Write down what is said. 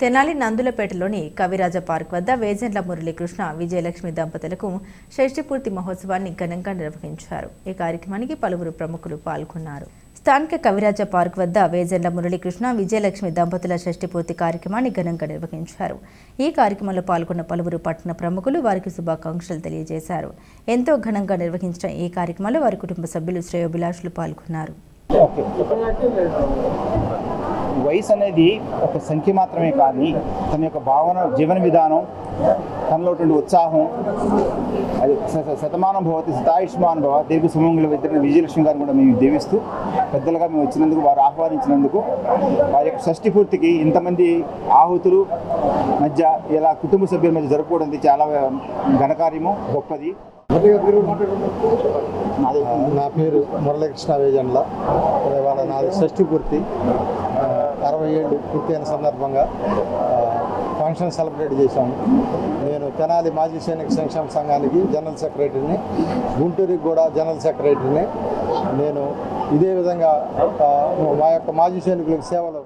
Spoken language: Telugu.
తెనాలి నందులపేటలోని కవిరాజ పార్క్ వద్ద వేజెండ్ల మురళీకృష్ణ విజయలక్ష్మి దంపతులకు షష్టిపూర్తి మహోత్సవాన్ని ఘనంగా నిర్వహించారు. ఈ కార్యక్రమానికి పలువురు ప్రముఖులు పాల్గొన్నారు. స్థానిక కవిరాజ పార్క్ వద్ద వేజెండ్ల మురళీకృష్ణ విజయలక్ష్మి దంపతుల షష్టిపూర్తి కార్యక్రమాన్ని ఘనంగా నిర్వహించారు. ఈ కార్యక్రమంలో పాల్గొన్న పలువురు పట్టణ ప్రముఖులు వారికి శుభాకాంక్షలు తెలియజేశారు. ఎంతో ఘనంగా నిర్వహించిన ఈ కార్యక్రమంలో వారి కుటుంబ సభ్యులు శ్రేయోభిలాషులు పాల్గొన్నారు. వయసు అనేది ఒక సంఖ్య మాత్రమే కానీ తన యొక్క భావన జీవన విధానం తనలో ఉత్సాహం అది శతమానం భవతి శతాయుష్మాన్ భవ దీర్ఘ సుమంగుల విద్య విజయలక్ష్మి గారిని కూడా మేము దీవిస్తూ పెద్దలుగా మేము వచ్చినందుకు వారు ఆహ్వానించినందుకు వారి యొక్క షష్ఠి పూర్తికి ఇంతమంది ఆహుతులు మధ్య ఇలా కుటుంబ సభ్యుల మధ్య జరుపుకోవడం చాలా ఘనకార్యము గొప్పది. నా పేరు మురళీకృష్ణ వేజండ్ల ఇవాళ నాది షష్ఠి పూర్తి. అరవై ఏళ్ళు పూర్తయిన సందర్భంగా ఫంక్షన్ సెలబ్రేట్ చేశాము నేను తెనాలి మాజీ సైనిక సంక్షేమ సంఘానికి జనరల్ సెక్రటరీని గుంటూరుకి కూడా జనరల్ సెక్రటరీని. నేను ఇదే విధంగా మా యొక్క మాజీ సైనికులకు సేవలు